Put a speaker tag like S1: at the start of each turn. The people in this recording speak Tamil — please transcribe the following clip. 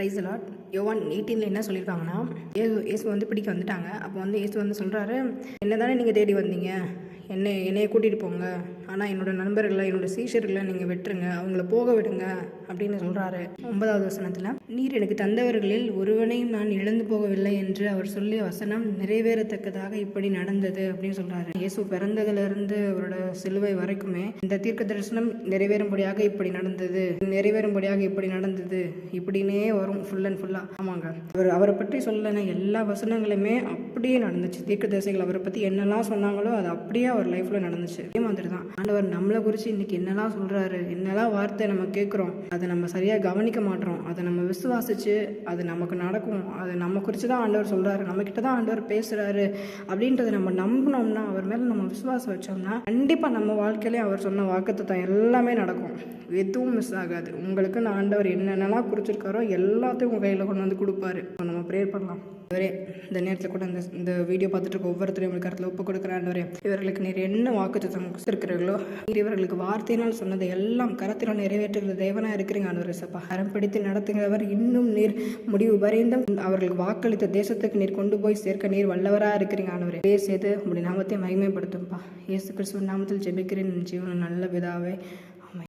S1: ப்ரைஸ் லாட் யோவான் எயிட்டீனில் என்ன சொல்லியிருக்காங்கன்னா ஏசு இயேசு வந்து பிடிக்க வந்துட்டாங்க. அப்போ வந்து இயேசு வந்து சொல்கிறாரு என்ன தானே நீங்கள் தேடி வந்தீங்க? என்னை என்னையை கூட்டிகிட்டு போங்க. ஆனால் என்னோட நண்பர்களை என்னோட சீஷர்களை நீங்கள் வெட்டுருங்க அவங்கள போக விடுங்க அப்படின்னு சொல்கிறாரு ஒன்பதாவது வசனத்தில் நீர் எனக்கு தந்தவர்களில் ஒருவனையும் நான் இழந்து போகவில்லை என்று அவர் சொல்லிய வசனம் நிறைவேறத்தக்கதாக இப்படி நடந்தது அப்படின்னு சொல்கிறாரு இயேசு பிறந்ததுலேருந்து அவரோட சிலுவை வரைக்குமே இந்த தீர்க்க தரிசனம் நிறைவேறும்படியாக இப்படி நடந்தது நிறைவேறும்படியாக இப்படி நடந்தது இப்படின்னே வரும் ஃபுல் அண்ட் ஃபுல்லாக ஆமாங்க. அவர் அவரை பற்றி சொல்லன எல்லா வசனங்களுமே அப்படியே நடந்துச்சு. தீர்க்க தரிசைகள் அவரை பற்றி என்னெல்லாம் சொன்னாங்களோ அது அப்படியே அவர் லைஃப்பில் நடந்துச்சு. அதே மாதிரி தான் ஆண்டவர் நம்மளை குறித்து இன்னைக்கு என்னெல்லாம் சொல்கிறாரு என்னெல்லாம் வார்த்தை நம்ம கேட்குறோம் அதை நம்ம சரியாக கவனிக்க மாட்டோம் அதை நம்ம விசுவாசிச்சு அது நமக்கு நடக்கும் அது நம்ம குறித்து தான் ஆண்டவர் சொல்கிறாரு நம்மக்கிட்ட தான் ஆண்டவர் பேசுகிறாரு அப்படின்றத நம்ம நம்பினோம்னா அவர் மேலே நம்ம விசுவாசம் வச்சோம்னா கண்டிப்பாக நம்ம வாழ்க்கையிலே அவர் சொன்ன வாக்குத்தத்தம் எல்லாமே நடக்கும். எதுவும் மிஸ் ஆகாது. உங்களுக்கு நான் ஆண்டவர் என்னென்னலாம் குறிச்சிருக்காரோ எல்லாத்தையும் உங்கள் கையில் கொண்டு வந்து கொடுப்பாரு. இப்போ நம்ம ப்ரேயர் பண்ணலாம். ஆண்டவரே இந்த நேரத்தில் கூட இந்த இந்த வீடியோ பார்த்துட்டு இருக்க ஒவ்வொருத்தரையும் உங்களுக்கு கருத்தில் ஒப்பு கொடுக்குற ஆண்டவரே இவர்களுக்கு நீர் என்ன வாக்குத்தத்தம் இருக்கிறீர்களோ நீர் இவர்களுக்கு வார்த்தையினால் சொன்னதை எல்லாம் கரத்தினால் நிறைவேற்றுகிற தேவனாக இருக்கிறீங்க ஆண்டவரே சப்பா. அறம் பிடித்து நடத்துகிறவர் இன்னும் நீர் முடிவு வரைந்தும் அவர்களுக்கு வாக்களித்த தேசத்துக்கு நீர் கொண்டு போய் சேர்க்க நீர் வல்லவராக இருக்கிறீங்க ஆண்டவரே. சேர்த்து உங்களுடைய நாமத்தை மகிமைப்படுத்தும்பா. இயேசு கிறிஸ்துவ நாமத்தில் ஜெபிக்கிறேன். ஜீவனம் ஜீவன நல்ல விதாவே